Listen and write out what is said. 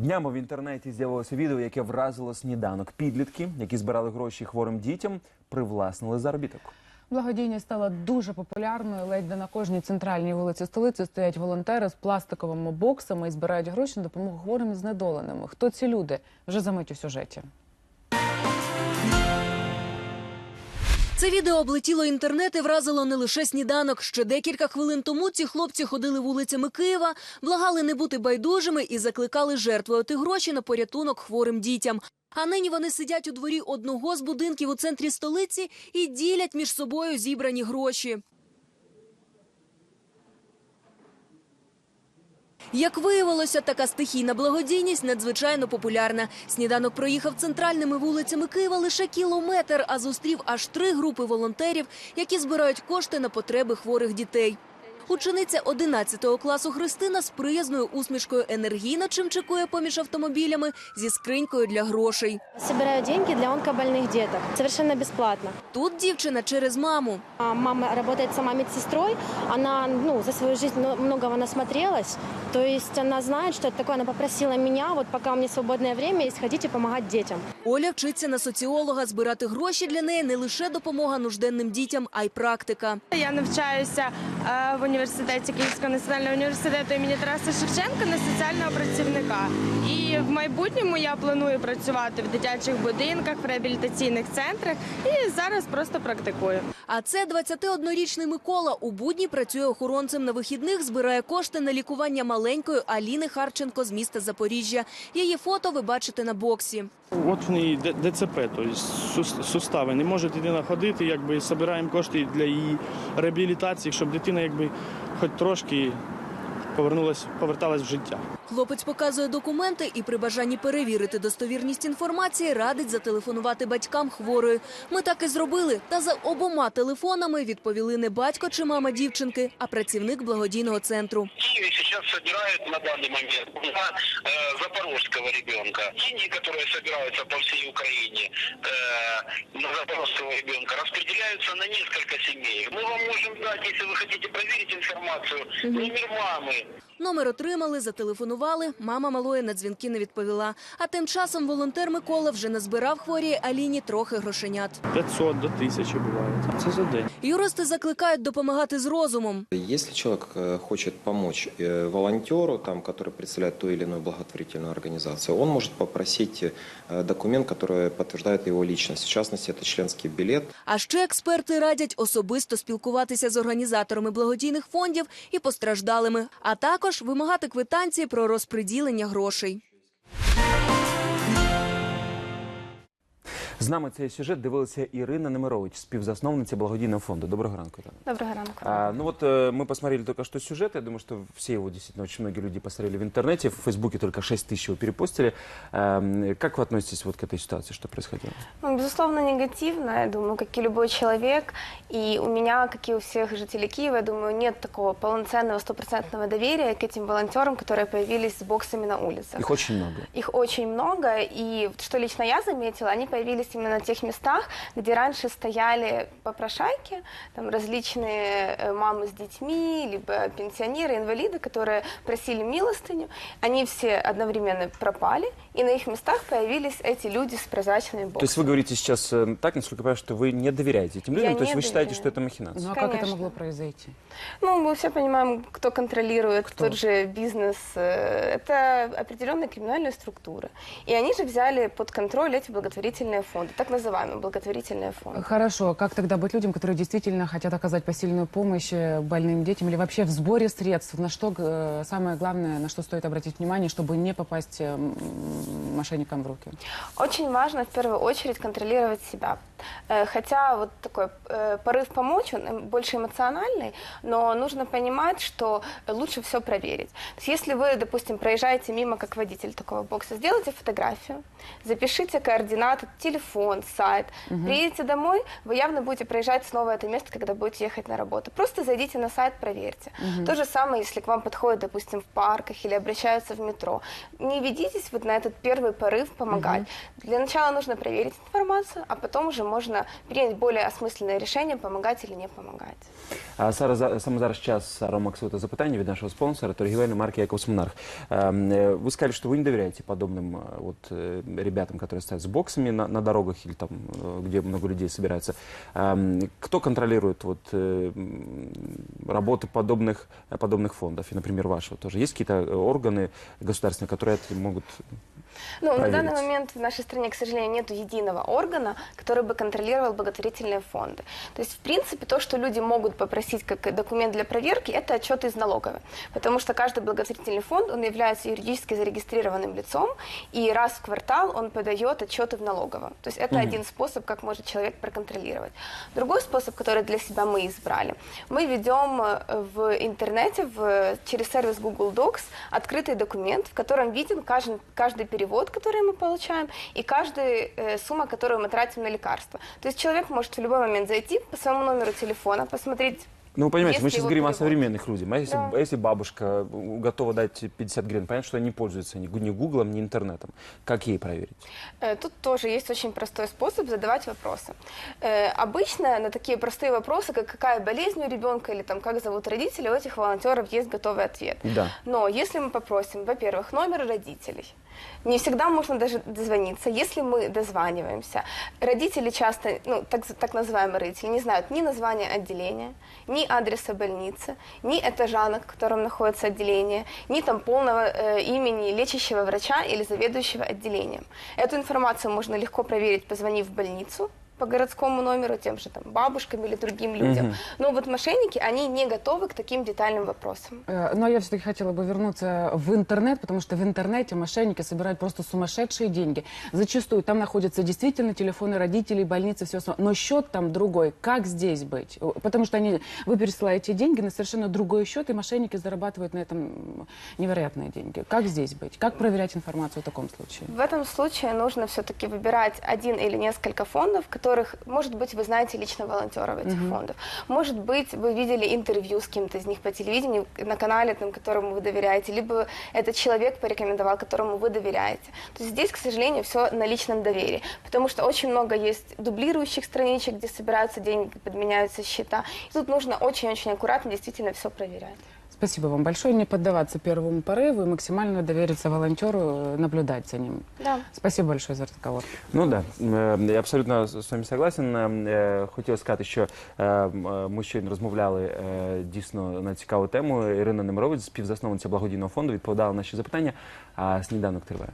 Днями в інтернеті з'явилося відео, яке вразило сніданок. Підлітки, які збирали гроші хворим дітям, привласнили заробіток. Благодійність стала дуже популярною. Ледь де на кожній центральній вулиці столиці стоять волонтери з пластиковими боксами і збирають гроші на допомогу хворим і знедоленим. Хто ці люди? Вже замить у сюжеті. Це відео облетіло інтернет і вразило не лише сніданок. Ще декілька хвилин тому ці хлопці ходили вулицями Києва, благали не бути байдужими і закликали жертвувати гроші на порятунок хворим дітям. А нині вони сидять у дворі одного з будинків у центрі столиці і ділять між собою зібрані гроші. Як виявилося, така стихійна благодійність надзвичайно популярна. Сніданок проїхав центральними вулицями Києва лише кілометр, а зустрів аж три групи волонтерів, які збирають кошти на потреби хворих дітей. Учениця 11 класу Христина з приязною усмішкою енергійно чимчикує поміж автомобілями зі скринькою для грошей. Собираю деньги для онкобольных деток. Совершенно бесплатно. Тут дівчина через маму. А Мама работает сама медсестрой. Она ну, за свою мно- многого насмотрелась. То есть она знает, что это такое. Она попросила меня, вот пока у меня свободное время есть, ходите помогать детям. Оля вчиться на соціолога. Збирати гроші для неї не лише допомога нужденним дітям, а й практика. Я навчаюся е, в університеті Київського національного університету імені Тараса Шевченка на соціального працівника. І в майбутньому я планую працювати в дитячих будинках, в реабілітаційних центрах і зараз просто практикую. А це 21-річний Микола. У будні працює охоронцем на вихідних, збирає кошти на лікування маленької Аліни Харченко з міста Запоріжжя. Її фото ви бачите на боксі. От в неї ДЦП, тобто сустави. Не може дитина ходити, якби збираємо кошти для її реабілітації, щоб дитина якби хоч трошки повернулась, поверталась в життя. Хлопець показує документи і при бажанні перевірити достовірність інформації радить зателефонувати батькам хворої. Ми так і зробили. Та за обома телефонами відповіли не батько чи мама дівчинки, а працівник благодійного центру. В Киеве сейчас собирают на данный момент на э, запорожского ребенка. Деньги, которые собираются по всей Украине э, на запорожского ребенка, распределяются на несколько семей. Мы вам можем дать, если вы хотите проверить информацию, номер мамы. Номер отримали, зателефонували. Мама малої на дзвінки не відповіла. А тим часом волонтер Микола вже назбирав хворій Аліні трохи грошенят. 500 до 1000 буває. Це за день. Юристи закликають допомагати з розумом. Если человек э, хочет помочь э, волонтеру, там, который представляет ту или иную благотворительную организацию, он может попросить э, документ, который подтверждает его личность. В частности, это членский билет. А ще експерти радять особисто спілкуватися з організаторами благодійних фондів і постраждалими, а також вимагати квитанції про розподілення грошей. З нами цей сюжет дивилася Ірина Немирович, співзасновниця благодійного фонду. Доброго ранку, Ірина. Доброго ранку. А, ну вот э, мы посмотрели только что сюжет. Я думаю, что все его действительно очень многие люди посмотрели в интернете. В Фейсбуке только 6 тысяч его перепостили. Эм, как вы относитесь вот к этой ситуации, что происходило? Ну, безусловно, негативно, я думаю, как и любой человек. И у меня, как и у всех жителей Киева, я думаю, нет такого полноценного стопроцентного доверия к этим волонтерам, которые появились с боксами на улицах. Их очень много. Их очень много, и вот что лично я заметила, они появились именно на тех местах, где раньше стояли попрошайки, там различные э, мамы с детьми, либо пенсионеры, инвалиды, которые просили милостыню. Они все одновременно пропали, и на их местах появились эти люди с прозрачными боксами. То есть вы говорите сейчас э, так, насколько я понимаю, что вы не доверяете этим людям, Я то есть вы считаете, что это махинация? Ну а как это Конечно. могло произойти? Ну, мы все понимаем, кто контролирует Кто? тот же бизнес. Э, Это определенные криминальные структуры. И они же взяли под контроль эти благотворительные фонды, так называемые благотворительные фонды. Хорошо, как тогда быть людям, которые действительно хотят оказать посильную помощь э, больным детям или вообще в сборе средств? На что э, самое главное, на что стоит обратить внимание, чтобы не попасть э, мошенникам в руки? Очень важно в первую очередь контролировать себя. Хотя вот такой порыв помочь, он больше эмоциональный, но нужно понимать, что лучше все проверить. То есть если вы, допустим, проезжаете мимо как водитель такого бокса, сделайте фотографию, запишите координаты телефон, сайт. Приедете домой, вы явно будете проезжать снова это место, когда будете ехать на работу. Просто зайдите на сайт, проверьте. То же самое, если к вам подходят, допустим, в парках или обращаются в метро. Не ведитесь вот на этот первый порыв помогать. Для начала нужно проверить информацию, а потом уже можно принять более осмысленное решение, помогать или не помогать. А зараз за- саме зараз час Ромаксового запитання від нашого спонсора, торгівельної марки Якобсмонарх. Эм, э, Вы сказали, что вы не доверяете подобным э, вот, э, ребятам, которые стоят с боксами на, на дорогах или там, э, где много людей собирается. Эм, Кто контролирует вот, э, работы подобных, подобных фондов, и, например, вашего тоже? Есть какие-то э, органы государственные, которые это могут Ну, на данный момент в нашей стране, к сожалению, нет единого органа, который бы контролировал благотворительные фонды. То есть, в принципе, то, что люди могут попросить как документ для проверки, это отчеты из налоговой. Потому что каждый благотворительный фонд, он является юридически зарегистрированным лицом, и раз в квартал он подает отчеты в налоговую. То есть, это один способ, как может человек проконтролировать. Другой способ, который для себя мы избрали, мы ведем э, в интернете в, через сервис Google Docs открытый документ, в котором виден каждый, каждый перевод, который мы получаем, и каждая э, сумма, которую мы тратим на лекарства. То есть человек может в любой момент зайти по своему номеру телефона, посмотреть Ну, вы понимаете, мы Если сейчас его говорим о перевод. современных людях. А если, Да. а если бабушка э, готова дать 50 гривен, понятно, что она не пользуется ни, ни гуглом, ни интернетом. Как ей проверить? Э, Тут тоже есть очень простой способ задавать вопросы. Э, Обычно на такие простые вопросы, как какая болезнь у ребенка или там как зовут родителей, у этих волонтеров есть готовый ответ. Да. Но если мы попросим, во-первых, номер родителей, не всегда можно даже дозвониться. Если мы дозваниваемся, родители часто, ну, так, так называемые родители, не знают ни названия отделения, ни адреса больницы, ни этажа, на котором находится отделение, ни там полного э, имени лечащего врача или заведующего отделением. Эту информацию можно легко проверить, позвонив в больницу, по городскому номеру, тем же там бабушкам или другим людям. Но вот мошенники, они не готовы к таким детальным вопросам. Э, Но я все-таки хотела бы вернуться в интернет, потому что в интернете мошенники собирают просто сумасшедшие деньги. Зачастую там находятся действительно телефоны родителей, больницы, все остальное. Но счет там другой. Как здесь быть? Потому что они, вы пересылаете деньги на совершенно другой счет, и мошенники зарабатывают на этом невероятные деньги. Как здесь быть? Как проверять информацию в таком случае? В этом случае нужно все-таки выбирать один или несколько фондов, которых, может быть, вы знаете лично волонтеров этих фондов. Может быть, вы видели интервью с кем-то из них по телевидению на канале, там, которому вы доверяете, либо этот человек порекомендовал, которому вы доверяете. То есть здесь, к сожалению, все на личном доверии, потому что очень много есть дублирующих страничек, где собираются деньги, подменяются счета. И тут нужно очень-очень аккуратно действительно все проверять. Спасибо вам большое. Не поддаваться первому порыву и максимально довериться волонтеру, э, наблюдать за ним. Да. Спасибо большое за разговор. Ну да, е, я абсолютно з вами согласен. Е, Хотів сказати, що м, ми щойно розмовляли дійсно на цікаву тему. Ірина Немирович, співзасновниця благодійного фонду, відповідала на наші запитання. А сніданок триває.